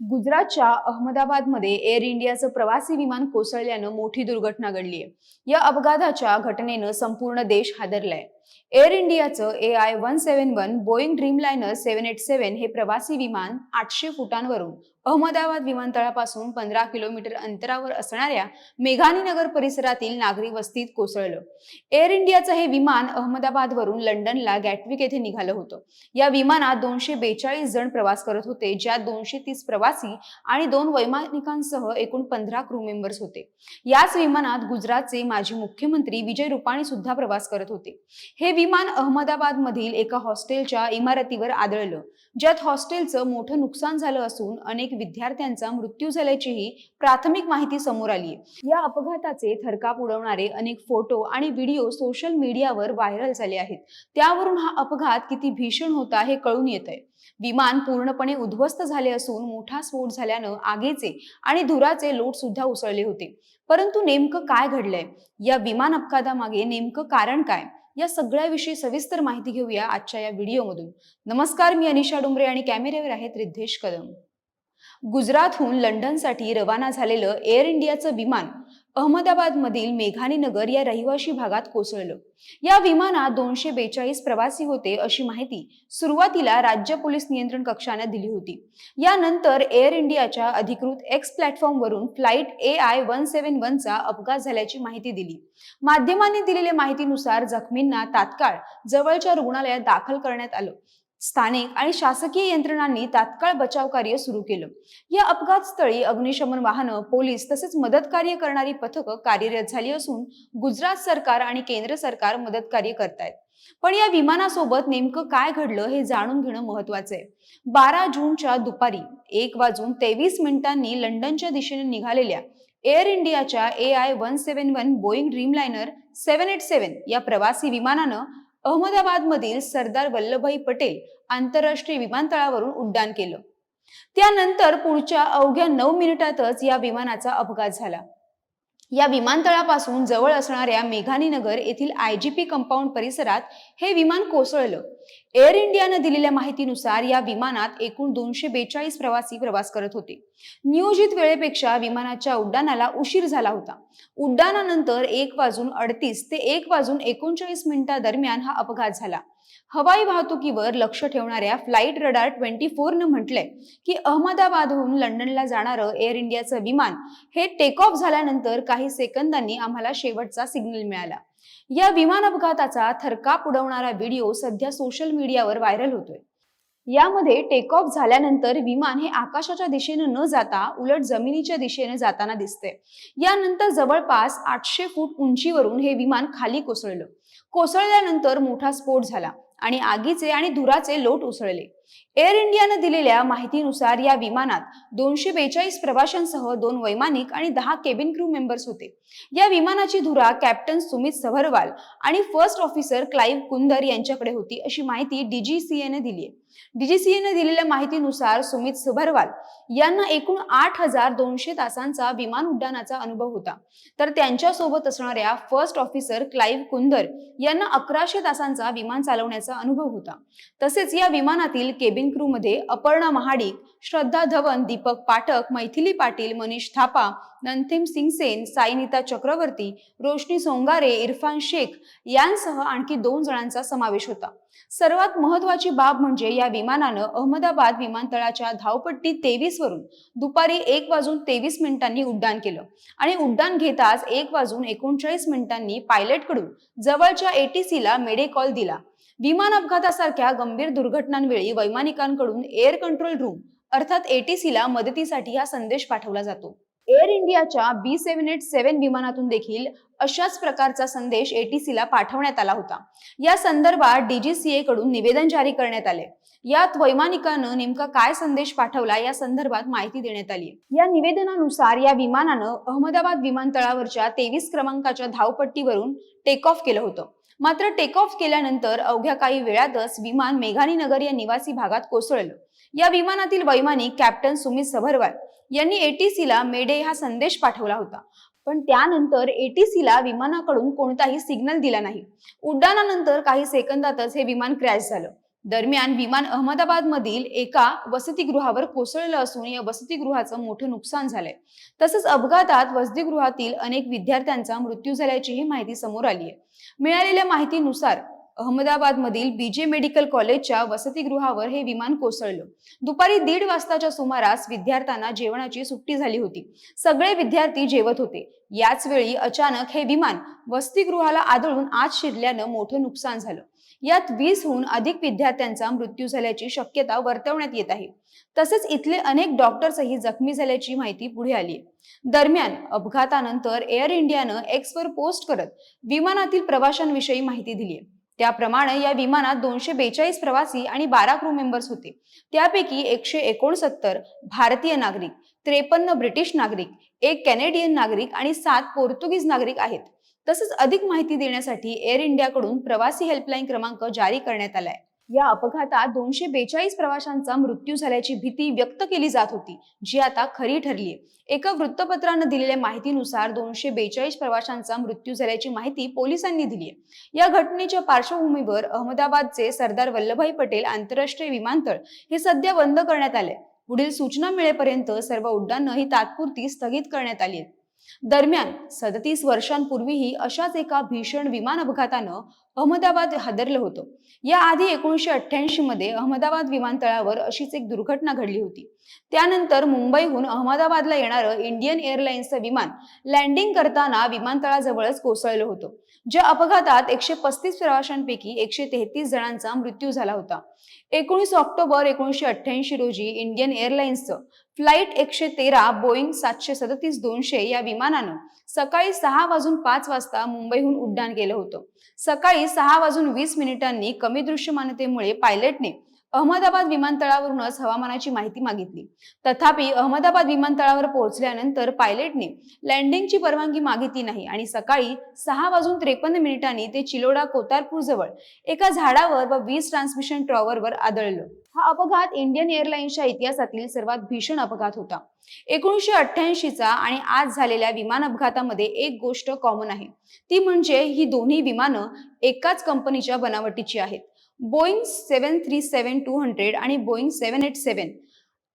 गुजरातच्या अहमदाबादमध्ये एअर इंडियाचं प्रवासी विमान कोसळल्यानं मोठी दुर्घटना घडली आहे या अपघाताच्या घटनेनं संपूर्ण देश हादरलाय. एअर इंडियाचं A I one seven one Boeing Dreamliner seven eight seven हे प्रवासी विमान आठशे फुटांवरून अहमदाबाद विमानतळापासून पंधरा किलोमीटर अंतरावर असणाऱ्या मेघानीनगर परिसरातील नागरी वस्तीत कोसळलं. एअर इंडियाचं हे विमान अहमदाबादवरून लंडनला गॅटविक येथे निघालं होतं. या विमानात दोनशे बेचाळीस जण प्रवास करत होते ज्यात दोनशे तीस प्रवासी आणि दोन वैमानिकांसह एकूण पंधरा क्रू मेंबर्स होते. याच विमानात गुजरातचे माजी मुख्यमंत्री विजय रुपाणी सुद्धा प्रवास करत होते. हे विमान अहमदाबादमधील एका हॉस्टेलच्या इमारतीवर आदळलं. ज्यात हॉस्टेलचं मोठं नुकसान झालं असून अनेक विद्यार्थ्यांचा मृत्यू झाल्याचीही प्राथमिक माहिती समोर आली या अपघाताचे थरकाप उडवणारे अनेक फोटो आणि व्हिडिओ सोशल मीडियावर व्हायरल झाले आहेत. त्यावरून हा अपघात किती भीषण होता हे कळून येत आहे विमान पूर्णपणे उद्ध्वस्त झाले असून मोठा स्फोट झाल्यानं आगेचे आणि धुराचे लोट सुद्धा उसळले होते. परंतु नेमकं काय घडलंय? या विमान अपघातामागे नेमकं कारण काय? या सगळ्याविषयी सविस्तर माहिती घेऊया आजच्या या व्हिडिओमधून. नमस्कार मी अनिशा डुंबरे आणि कॅमेऱ्यावर आहेत रिद्धेश कदम. गुजरातहून लंडनसाठी रवाना झालेलं एअर इंडियाचं विमान अहमदाबादमधील मेघानी नगर या रहिवाशी भागात कोसळलं. या विमानात दोनशे बेचाळीस प्रवासी होते अशी माहिती सुरुवातीला राज्य पोलीस नियंत्रण कक्षानं दिली होती. यानंतर एअर इंडियाच्या अधिकृत X प्लॅटफॉर्मवरून flight A I one seven वनचा अपघात झाल्याची माहिती दिली. माध्यमांनी दिलेल्या माहितीनुसार जखमींना तात्काळ जवळच्या रुग्णालयात दाखल करण्यात आलं. स्थानिक आणि शासकीय यंत्रणांनी तात्काळ बचाव कार्य सुरू केलं. या अपघात स्थळी अग्निशमन वाहनं पोलीस तसेच मदत कार्य करणारी पथकं कार्यरत झाली असून गुजरात सरकार आणि केंद्र सरकार मदत कार्य करतायत. पण या विमानासोबत नेमकं काय घडलं हे जाणून घेणं महत्वाचं आहे. बारा जूनच्या दुपारी एक वाजून तेवीस मिनिटांनी लंडनच्या दिशेने निघालेल्या एअर इंडियाच्या A I one seven one Boeing Dreamliner seven eight seven या प्रवासी विमानानं अहमदाबादमधील सरदार वल्लभभाई पटेल आंतरराष्ट्रीय विमानतळावरून उड्डाण केलं. त्यानंतर पुढच्या अवघ्या नऊ मिनिटातच या विमानाचा अपघात झाला. या विमानतळापासून जवळ असणाऱ्या मेघानीनगर येथील आयजीपी कंपाऊंड परिसरात हे विमान कोसळलं. एअर इंडियानं दिलेल्या माहितीनुसार या विमानात एकूण दोनशे बेचाळीस प्रवासी प्रवास करत होते. नियोजित वेळेपेक्षा विमानाच्या उड्डाणाला उशीर झाला होता. उड्डाणानंतर एक वाजून अडतीस ते एक वाजून एकोणचाळीस मिनिटांदरम्यान हा अपघात झाला. हवाई वाहतुकीवर लक्ष ठेवणाऱ्या फ्लाईट रडार ट्वेंटी फोरनं म्हटलंय की अहमदाबादहून लंडनला जाणारं एअर इंडियाचं विमान हे टेक ऑफ झाल्यानंतर काही सेकंदांनी आम्हाला शेवटचा सिग्नल मिळाला. या विमान अपघाताचा थरकाप उडवणारा व्हिडिओ सध्या सोशल मीडियावर व्हायरल होतोय. यामध्ये टेक ऑफ झाल्यानंतर विमान हे आकाशाच्या दिशेने न जाता उलट जमिनीच्या दिशेने जाताना दिसते यानंतर जवळपास आठशे फूट उंचीवरून हे विमान खाली कोसळलं. कोसळल्यानंतर मोठा स्फोट झाला आणि आगीचे आणि धुराचे लोट उसळले. एअर इंडियानं दिलेल्या माहितीनुसार या विमानात दोनशे बेचाळीस प्रवाशांसह दोन वैमानिक आणि दहा केबिन क्रू मेंबर्स होते. या विमानाची धुरा कॅप्टन सुमित सभरवाल आणि फर्स्ट ऑफिसर क्लाइव्ह कुंदर यांच्याकडे होती अशी माहिती डीजीसीएने दिली आहे डीजीसीएने दिलेल्या माहितीनुसार सुमित सभरवाल यांना एकूण आठ हजार दोनशे तासांचा विमान उड्डाणाचा अनुभव होता. तर त्यांच्यासोबत असणाऱ्या फर्स्ट ऑफिसर क्लाइव्ह कुंदर यांना अकराशे तासांचा विमान चालवण्याचा अनुभव होता. तसेच या विमानातील केबिन क्रू मध्ये अपर्णा महाडिक श्रद्धा धवन दीपक पाठक मैथिली पाटील मनीष थापा नंथिम सिंगसेन साईनिता चक्रवर्ती रोशनी सोंगारे इरफान शेख यांसह आणखी दोन जणांचा समावेश होता. सर्वात महत्वाची बाब म्हणजे या विमानानं अहमदाबाद विमानतळाच्या धावपट्टी तेवीस वरून दुपारी एक वाजून तेवीस मिनिटांनी उड्डाण केलं आणि उड्डाण घेताच एक वाजून एकोणचाळीस मिनिटांनी पायलटकडून जवळच्या एटीसीला मेडे कॉल दिला. विमान अपघातासारख्या गंभीर दुर्घटनांवेळी वैमानिकांकडून एअर कंट्रोल रूम अर्थात एटीसीला मदतीसाठी हा संदेश पाठवला जातो. एअर इंडियाच्या बी सेव्हन एट सेव्हन विमानातून देखील अशाच प्रकारचा संदेश एटीसीला पाठवण्यात आला होता. या संदर्भात डीजीसीए कडून निवेदन जारी करण्यात आले. यात वैमानिकानं नेमका काय संदेश पाठवला या संदर्भात माहिती देण्यात आली. या निवेदनानुसार या विमानानं अहमदाबाद विमानतळावरच्या तेवीस क्रमांकाच्या धावपट्टीवरून टेक ऑफ केलं होतं. मात्र टेक ऑफ केल्यानंतर अवघ्या काही वेळातच विमान मेघानी नगर या निवासी भागात कोसळलं. या विमानातील वैमानिक कॅप्टन सुमित सभरवाल यांनी एटीसीला मेडे हा संदेश पाठवला होता. पण त्यानंतर एटीसीला विमानाकडून कोणताही सिग्नल दिला नाही. उड्डाणानंतर काही सेकंदातच हे विमान क्रॅश झालं. दरम्यान विमान अहमदाबाद मधील एका वसतिगृहावर कोसळलं असून या वसतिगृहाचं मोठं नुकसान झालंय. तसंच अपघातात वसतिगृहातील अनेक विद्यार्थ्यांचा मृत्यू झाल्याचीही माहिती समोर आली आहे. मिळालेल्या माहितीनुसार अहमदाबादमधील बीजे मेडिकल कॉलेजच्या वसतिगृहावर हे विमान कोसळलं. दुपारी दीड वाजताच्या सुमारास विद्यार्थ्यांना जेवणाची सुट्टी झाली होती. सगळे विद्यार्थी जेवत होते. याच वेळी अचानक हे विमान वसतिगृहाला आदळून आत शिरल्यानं मोठं नुकसान झालं. यात वीसहून अधिक विद्यार्थ्यांचा मृत्यू झाल्याची शक्यता वर्तवण्यात येत आहे. तसेच इथले अनेक डॉक्टर्सही जखमी झाल्याची माहिती पुढे आली दरम्यान अपघातानंतर एअर इंडियानं एक्सवर पोस्ट करत विमानातील प्रवाशांविषयी माहिती दिली आहे. त्याप्रमाणे या विमानात दोनशे बेचाळीस प्रवासी आणि बारा क्रू मेंबर्स होते. त्यापैकी एकशे एकोणसत्तर भारतीय नागरिक त्रेपन्न ब्रिटिश नागरिक एक कॅनेडियन नागरिक आणि सात पोर्तुगीज नागरिक आहेत. तसंच अधिक माहिती देण्यासाठी एअर इंडियाकडून प्रवासी हेल्पलाईन क्रमांक जारी करण्यात आलाय. या अपघातात दोनशे बेचाळीस प्रवाशांचा मृत्यू झाल्याची भीती व्यक्त केली जात होती जी आता खरी ठरली एका वृत्तपत्रानं दिलेल्या माहितीनुसार दोनशे बेचाळीस प्रवाशांचा मृत्यू झाल्याची माहिती पोलिसांनी दिली आहे या घटनेच्या पार्श्वभूमीवर अहमदाबादचे सरदार वल्लभभाई पटेल आंतरराष्ट्रीय विमानतळ हे सध्या बंद करण्यात आले पुढील सूचना मिळेपर्यंत सर्व उड्डाणं ही तात्पुरती स्थगित करण्यात आली आहेत दरम्यान सदतीस वर्षांपूर्वीही अशाच एका भीषण विमान अपघातानं अहमदाबाद हादरलं होतं. याआधी एकोणीसशे अठ्ठ्याऐंशी मध्ये अहमदाबाद विमानतळावर अशीच एक दुर्घटना घडली होती. त्यानंतर मुंबईहून अहमदाबादला येणारं इंडियन एअरलाइन्सचं विमान लँडिंग करताना विमानतळाजवळच कोसळलं होतं. ज्या अपघातात एकशे पस्तीस प्रवाशांपैकी एकशे तेहतीस जणांचा मृत्यू झाला होता. एकोणीस ऑक्टोबर एकोणीसशे अठ्ठ्याऐंशी रोजी इंडियन एअरलाइन्सचं फ्लाईट एकशे तेरा बोईंग सातशे सदतीस दोनशे या विमानानं सकाळी सहा वाजून पाच वाजता मुंबईहून उड्डाण केलं होतं. सकाळी सहा वाजून वीस मिनिटांनी कमी दृश्यमानतेमुळे पायलटने अहमदाबाद विमानतळावरूनच हवामानाची माहिती मागितली. तथापि अहमदाबाद विमानतळावर पोहोचल्यानंतर पायलटने लँडिंगची परवानगी मागितली नाही आणि सकाळी सहा वाजून त्रेपन्न मिनिटांनी ते चिलोडा कोतारपूर जवळ एका झाडावर व वीज ट्रान्समिशन टॉवरवर आदळलं. हा अपघात इंडियन एअरलाइन्सच्या इतिहासातील सर्वात भीषण अपघात होता. एकोणीसशे अठ्ठ्याऐंशीचा आणि आज झालेल्या विमान अपघातामध्ये एक गोष्ट कॉमन आहे. ती म्हणजे ही दोन्ही विमानं एकाच कंपनीच्या बनावटीची आहेत. Boeing seven three seven two hundred आणि बोईंग सेवन एट सेवन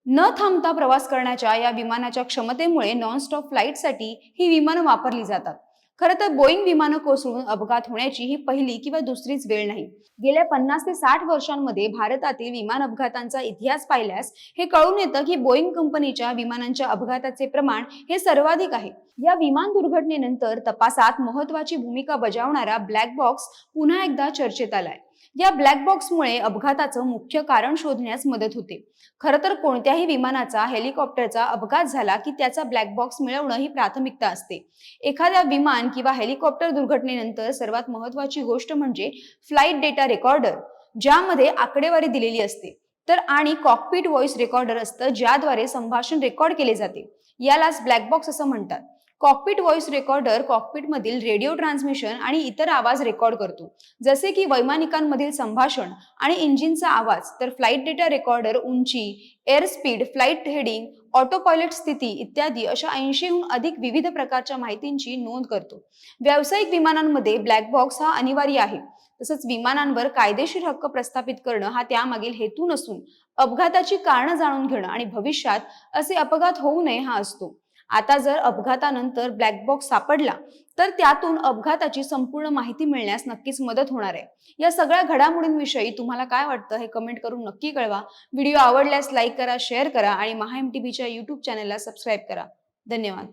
न थांबता प्रवास करण्याच्या या विमानाच्या क्षमतेमुळे नॉनस्टॉप फ्लाईटसाठी ही विमानं वापरली जातात. खरं तर बोईंग विमानं कोसळून अपघात होण्याची ही पहिली किंवा दुसरीच वेळ नाही. गेल्या पन्नास ते साठ वर्षांमध्ये भारतातील विमान अपघातांचा इतिहास पाहिल्यास हे कळून येतं की बोईंग कंपनीच्या विमानांच्या अपघाताचे प्रमाण हे सर्वाधिक आहे. या विमान दुर्घटनेनंतर तपासात महत्वाची भूमिका बजावणारा ब्लॅक बॉक्स पुन्हा एकदा चर्चेत आलाय. या ब्लॅक बॉक्समुळे अपघाताचं मुख्य कारण शोधण्यास मदत होते. खरं तर कोणत्याही विमानाचा हेलिकॉप्टरचा अपघात झाला की त्याचा ब्लॅक बॉक्स मिळवणं ही प्राथमिकता असते. एखाद्या विमान किंवा हेलिकॉप्टर दुर्घटनेनंतर सर्वात महत्वाची गोष्ट म्हणजे फ्लाईट डेटा रेकॉर्डर ज्यामध्ये आकडेवारी दिलेली असते. तर आणि कॉकपीट व्हॉइस रेकॉर्डर असतं ज्याद्वारे संभाषण रेकॉर्ड केले जाते. यालाच ब्लॅक बॉक्स असं म्हणतात. कॉकपिट व्हॉइस रेकॉर्डर कॉकपिटमधील रेडिओ ट्रान्समिशन आणि इतर आवाज रेकॉर्ड करतो. जसे की वैमानिकांमधील संभाषण आणि इंजिनचा आवाज तर फ्लाईट डेटा रेकॉर्डर उंची air speed flight heading autopilot स्थिती इत्यादी अशा ऐंशीहून अधिक विविध प्रकारच्या माहितींची नोंद करतो. व्यावसायिक विमानांमध्ये ब्लॅक बॉक्स हा अनिवार्य आहे. तसंच विमानांवर कायदेशीर हक्क प्रस्थापित करणं हा त्यामागील हेतू नसून अपघाताची कारणं जाणून घेणं आणि भविष्यात असे अपघात होऊ नये हा असतो. आता जर अपघातानंतर ब्लॅक बॉक्स सापडला तर त्यातून अपघाताची संपूर्ण माहिती मिळण्यास नक्कीच मदत होणार आहे. या सगळ्या घडामोडींविषयी तुम्हाला काय वाटतं हे कमेंट करून नक्की कळवा. व्हिडिओ आवडल्यास लाईक करा शेअर करा आणि महा एम टी व्हीच्या युट्यूब चॅनलला सबस्क्राईब करा. धन्यवाद.